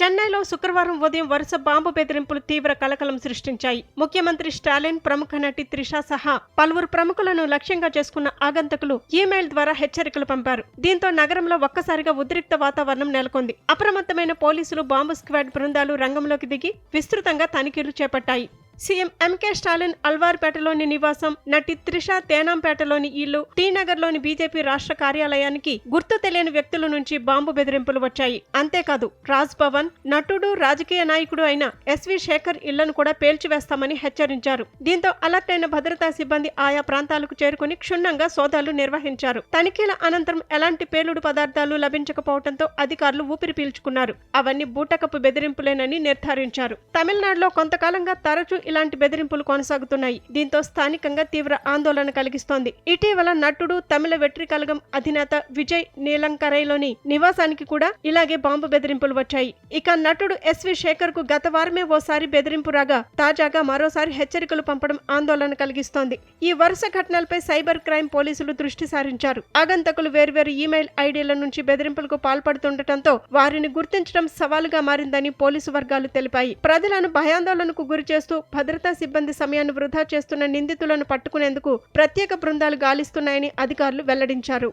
చెన్నైలో శుక్రవారం ఉదయం వరుస బాంబు బెదిరింపులు తీవ్ర కలకలం సృష్టించాయి. ముఖ్యమంత్రి స్టాలిన్ ప్రముఖ నటి త్రిష సహా పలువురు ప్రముఖులను లక్ష్యంగా చేసుకున్న ఆగంతకులు ఈమెయిల్ ద్వారా హెచ్చరికలు పంపారు. దీంతో నగరంలో ఒక్కసారిగా ఉద్రిక్త వాతావరణం నెలకొంది. అప్రమత్తమైన పోలీసులు బాంబు స్క్వాడ్ బృందాలు రంగంలోకి దిగి విస్తృతంగా తనిఖీలు చేపట్టాయి. సీఎం ఎంకే స్టాలిన్ అల్వార్పేటలోని నివాసం నటి త్రిష తేనాంపేటలోని ఇల్లు టీనగర్లోని బీజేపీ రాష్ట్ర కార్యాలయానికి గుర్తు తెలియని వ్యక్తుల నుంచి బాంబు బెదిరింపులు వచ్చాయి. అంతేకాదు రాజ్ భవన్ నటుడు రాజకీయ నాయకుడు అయిన ఎస్వి శేఖర్ ఇళ్ళను కూడా పేల్చివేస్తామని హెచ్చరించారు. దీంతో అలర్ట్ అయిన భద్రతా సిబ్బంది ఆయా ప్రాంతాలకు చేరుకుని క్షుణ్ణంగా సోదాలు నిర్వహించారు. తనిఖీల అనంతరం ఎలాంటి పేలుడు పదార్థాలు లభించకపోవడంతో అధికారులు ఊపిరి పీల్చుకున్నారు. అవన్నీ బూటకపు బెదిరింపులేనని నిర్ధారించారు. తమిళనాడులో కొంతకాలంగా తరచూ ఇలాంటి బెదిరింపులు కొనసాగుతున్నాయి. దీంతో స్థానికంగా తీవ్ర ఆందోళన కలిగిస్తోంది. ఇటీవల నటుడు తమిళ వెట్రికలగం అధినేత విజయ్ నీలంకరైలోని నివాసానికి కూడా ఇలాగే బాంబు బెదిరింపులు వచ్చాయి. ఇక నటుడు ఎస్వి శేఖర్కు గత వారమే ఓసారి బెదిరింపు రాగా తాజాగా మరోసారి హెచ్చరికలు పంపడం ఆందోళన కలిగిస్తోంది. ఈ వరుస ఘటనలపై సైబర్ క్రైమ్ పోలీసులు దృష్టి సారించారు. ఆగంతకులు వేర్వేరు ఈమెయిల్ ఐడీల నుంచి బెదిరింపులకు పాల్పడుతుండటంతో వారిని గుర్తించడం సవాలుగా మారిందని పోలీసు వర్గాలు తెలిపాయి. ప్రజలను భయాందోళనకు గురి చేస్తూ భద్రతా సిబ్బంది సమయాన్ని వృధా చేస్తున్న నిందితులను పట్టుకునేందుకు ప్రత్యేక బృందాలు గాలిస్తున్నాయని అధికారులు వెల్లడించారు.